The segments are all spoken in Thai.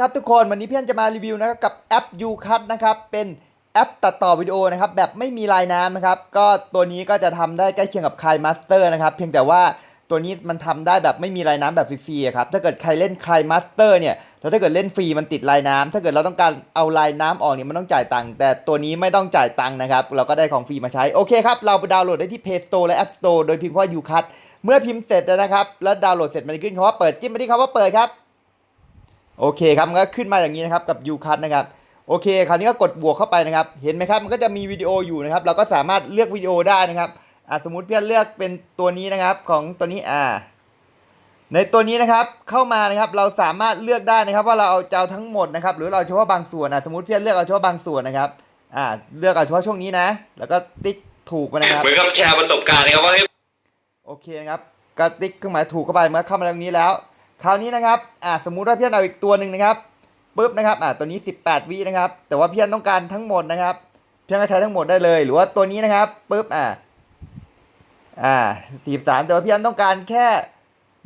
ครับทุกคนวันนี้เพื่อนจะมารีวิวนะครับกับแอป UCut นะครับเป็นแอปตัดต่อวิดีโอนะครับแบบไม่มีลายน้ำนะครับก็ตัวนี้ก็จะทำได้ใกล้เคียงกับ Kai Master นะครับเพียงแต่ว่าตัวนี้มันทำได้แบบไม่มีลายน้ำแบบฟรีๆครับถ้าเกิดใครเล่น Kai Master เนี่ยแล้วถ้าเกิดเล่นฟรีมันติดลายน้ำถ้าเกิดเราต้องการเอาลายน้ำออกเนี่ยมันต้องจ่ายตังค์แต่ตัวนี้ไม่ต้องจ่ายตังค์นะครับเราก็ได้ของฟรีมาใช้โอเคครับเราไปดาวน์โหลดได้ที่ Play Store และ App Store โดยพิมพ์ว่า UCut เมื่อพิมพ์เสร็จนะครับแล้วดาวน์โหลดเสร็จมันจะขึ้นคำว่าเปิดจิ้มไปที่คำว่าเปิดครับ โอเคครับมันก็ขึ้นมาอย่างนี้นะครับกับ u c u t นะครับโอเค คราวนี้ก็กดบวกเข้าไปนะครับ เห็นไหมครับมันก็จะมีวิดีโออยู่นะครับ เราก็สามารถเลือกวิดีโอได้นะครับอ่าสมมุติเพื่อนเลือกเป็นตัวนี้นะครับของตัวนี้อ่า ในตัวนี้นะครับเข้ามานะครับเราสามารถเลือกได้นะครับ ว่าเราเอาจะเอาทั้งหมดนะครับ หรือเราเอาเฉพาะบางส่วนอะสมมติเพื่อนเลือกเอาเฉพาะบางส่วนนะครับอ่าเลือกเอาเฉพาะช่วงนี้นะ แล้วก็ติ๊กถูกไปนะครับเหมือนกับแชร์ประสบการณ์นะครับว่าเฮ้ยโอเคนะครับก็ติ๊กเครื่องหมายถูกเข้าไปเมื่อเข้ามาตรงนี้แล้ว คราวนี้นะครับอ่าสมมุติว่าเพื่อนเอาอีกตัวหนึ่งนะครับปุ๊บนะครับอ่าตัวนี้ 18วินะครับ แต่ว่าเพื่อนต้องการทั้งหมดนะครับเพื่อนก็ใช้ทั้งหมดได้เลย หรือว่าตัวนี้นะครับปุ๊บอ่าอ่า43แต่ว่าเพื่อนต้องการแค่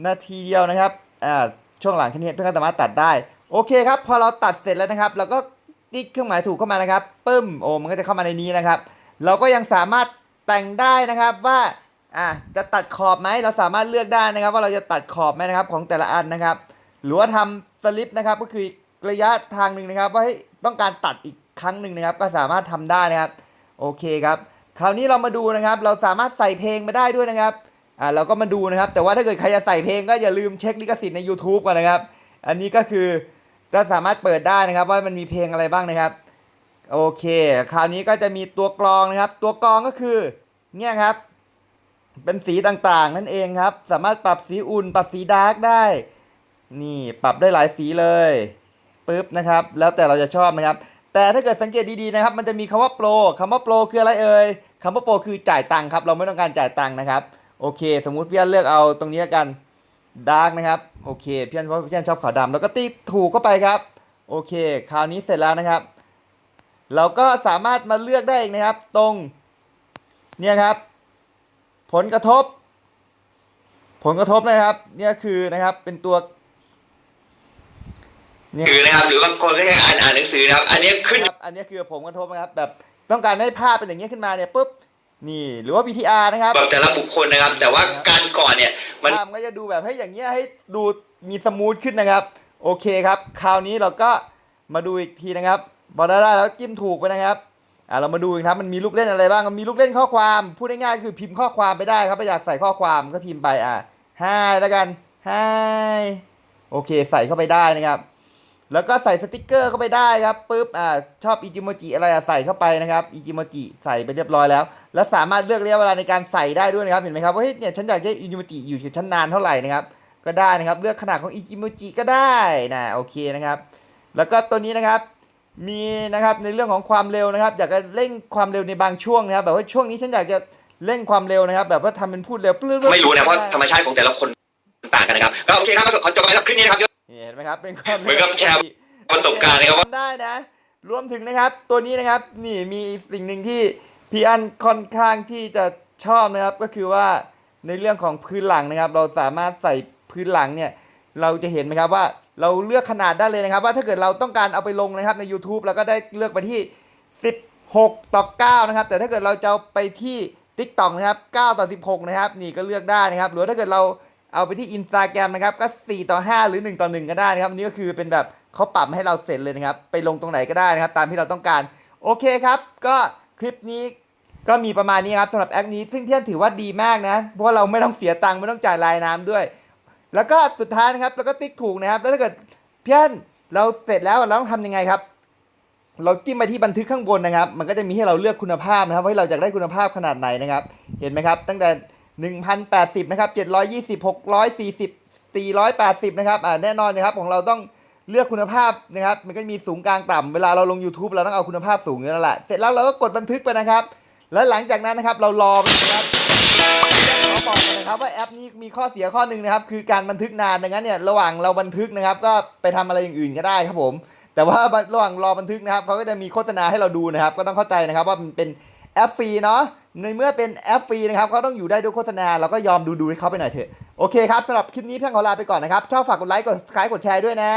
นาทีเดียวนะครับอ่าช่วงหลังแค่นี้เพื่อนก็สามารถตัดได้ โอเคครับ พอเราตัดเสร็จแล้วนะครับเราก็ติ๊กเครื่องหมายถูกเข้ามานะครับปึ้มโอ้มันก็จะเข้ามาในนี้นะครับ เราก็ยังสามารถแต่งได้นะครับว่า อะจะตัดขอบไหมเราสามารถเลือกได้นะครับ ว่าเราจะตัดขอบไหมนะครับของแต่ละอันนะครับ หรือว่าทำสลิปนะครับก็คือระยะทางหนึ่งนะครับ ว่าให้ต้องการตัดอีกครั้งหนึ่งนะครับ ก็สามารถทำได้นะครับโอเคครับคราวนี้เรามาดูนะครับ เราสามารถใส่เพลงมาได้ด้วยนะครับอ่าเราก็มาดูนะครับ แต่ว่าถ้าเกิดใครจะใส่เพลงก็อย่าลืมเช็คลิขสิทธิ์ใน YouTube ก่อนนะครับ อันนี้ก็คือก็สามารถเปิดได้นะครับ ว่ามันมีเพลงอะไรบ้างนะครับโอเค คราวนี้ก็จะมีตัวกรองนะครับ ตัวกรองก็คือเนี่ยครับ เป็นสีต่างๆ นั่นเองครับ สามารถปรับสีอุ่น ปรับสีดาร์กได้ นี่ปรับได้หลายสีเลยปึ๊บนะครับ แล้วแต่เราจะชอบนะครับ แต่ถ้าเกิดสังเกตดีๆนะครับ มันจะมีคำว่าโปรคำว่าโปรคืออะไรเอ่ยคำว่าโปรคือจ่ายตังค์ครับ เราไม่ต้องการจ่ายตังค์นะครับ โอเค สมมุติพี่อันเลือกเอาตรงนี้กันดาร์กนะครับ โอเคพี่อันเพราะพี่อันชอบขาวดำแล้วก็ตีถูกเข้าไปครับ โอเค คราวนี้เสร็จแล้วนะครับ เราก็สามารถมาเลือกได้อีกนะครับ ตรง เนี่ยครับ ผลกระทบ ผลกระทบนะครับ เนี่ยคือนะครับเป็นตัวเนี่ยถือนะครับ หรือบางคนก็แค่อ่านอ่านหนังสือนะครับ อันนี้ขึ้นครับอันนี้คือผลกระทบนะครับแบบต้องการให้ภาพเป็นอย่างเงี้ยขึ้นมาเนี่ยปุ๊บนี่หรือว่า VTR นะครับแบบแต่ละบุคคลนะครับ แต่ว่าการก่อนเนี่ยมันภาพมันก็จะดูแบบให้อย่างเงี้ยให้ดูมีสมูทขึ้นนะครับ โอเคครับ คราวนี้เราก็มาดูอีกทีนะครับพอได้แล้วจิ้มถูกไปนะครับ อ่าเรามาดูกันครับมันมีลูกเล่นอะไรบ้างมันมีลูกเล่นข้อความพูดง่ายๆคือพิมพ์ข้อความไปได้ครับถ้าอยากใส่ข้อความก็พิมพ์ไปอ่า hi แล้วกัน hi โอเคใส่เข้าไปได้นะครับ แล้วก็ใส่สติกเกอร์เข้าไปได้ครับปุ๊บอ่าชอบอีจิโมจิอะไรอะใส่เข้าไปนะครับอีจิโมจิใส่ไปเรียบร้อยแล้ว แล้วสามารถเลือกระยะเวลาในการใส่ได้ด้วยนะครับเห็นไหมครับว่าเฮ้ยเนี่ยฉันอยากได้อีจิโมจิอยู่ชั้นนานเท่าไหร่นะครับก็ได้นะครับ เลือกขนาดของอีจิโมจิก็ได้นะโอเคนะครับ แล้วก็ตัวนี้นะครับ มีนะครับในเรื่องของความเร็วนะครับอยากจะเร่งความเร็วในบางช่วงนะครับแบบว่าช่วงนี้ฉันอยากจะเร่งความเร็วนะครับ แบบว่าทำเป็นพูดเร็วปลื้ดๆไม่รู้นะเพราะธรรมชาติของแต่ละคนต่างกันนะครับก็โอเคครับก็ขอจบไปแล้วคลิปนี้นะครับเห็นไหมครับเป็นความเหมือนกับแชร์ประสบการณ์นะครับว่าทำได้นะรวมถึงนะครับ ตัวนี้นะครับนี่มีสิ่งหนึ่งที่พี่อันค่อนข้างที่จะชอบนะครับก็คือว่าในเรื่องของพื้นหลังนะครับ เราสามารถใส่พื้นหลังเนี่ยเราจะเห็นไหมครับว่า เราเลือกขนาดได้เลยนะครับ ว่าถ้าเกิดเราต้องการเอาไปลงนะครับใน YouTube เราก็ได้เลือกไปที่ 16 ต่อ 9 นะครับ แต่ถ้าเกิดเราจะไปที่ TikTok นะครับ 9 ต่อ 16 นะครับ นี่ก็เลือกได้นะครับหรือถ้าเกิดเราเอาไปที่ Instagram นะครับ ก็ 4 ต่อ 5 หรือ 1 ต่อ 1 ก็ได้นะครับนนี้ก็คือเป็นแบบเขาปรับให้เราเสร็จเลยนะครับ ไปลงตรงไหนก็ได้นะครับ ตามที่เราต้องการโอเคครับ ก็คลิปนี้ก็มีประมาณนี้ครับสำหรับแอปนี้ซึ่งเพื่อนถือว่าดีมากนะ เพราะว่าเราไม่ต้องเสียตังค์ไม่ต้องจ่ายรายน้ำด้วย แล้วก็สุดท้ายนะครับ แล้วก็ติ๊กถูกนะครับ แล้วถ้าเกิดเพื่อนเราเสร็จแล้วเราต้องทำยังไงครับ เราจิ้มไปที่บันทึกข้างบนนะครับ มันก็จะมีให้เราเลือกคุณภาพนะครับว่าเราอยากได้คุณภาพขนาดไหนนะครับ เห็นไหมครับ ตั้งแต่ 1,080 นะครับ 720 640 480 นะครับอ่าแน่นอนนะครับของเราต้องเลือกคุณภาพนะครับ มันก็มีสูงกลางต่ำเวลาเราลง YouTube เราต้องเอาคุณภาพสูงอยู่แล้วแหละเสร็จแล้วเราก็กดบันทึกไปนะครับ แล้วหลังจากนั้นนะครับเรารอไปนะครับ ขอบอกนะครับว่าแอปนี้มีข้อเสียข้อหนึ่งนะครับ คือการบันทึกนานดังนั้นเนี่ยระหว่างเราบันทึกนะครับ ก็ไปทำอะไรอย่างอื่นก็ได้ครับผม แต่ว่าระหว่างรอบันทึกนะครับเขาก็จะมีโฆษณาให้เราดูนะครับ ก็ต้องเข้าใจนะครับว่ามันเป็นแอปฟรีเนาะในเมื่อเป็นแอปฟรีนะครับเขาต้องอยู่ได้ด้วยโฆษณาเราก็ยอมดูดูให้เขาไปหน่อยเถอะโอเคครับสำหรับคลิปนี้เพียงขอลาไปก่อนนะครับชอบฝากกดไลค์กด subscribe กดแชร์ด้วยนะ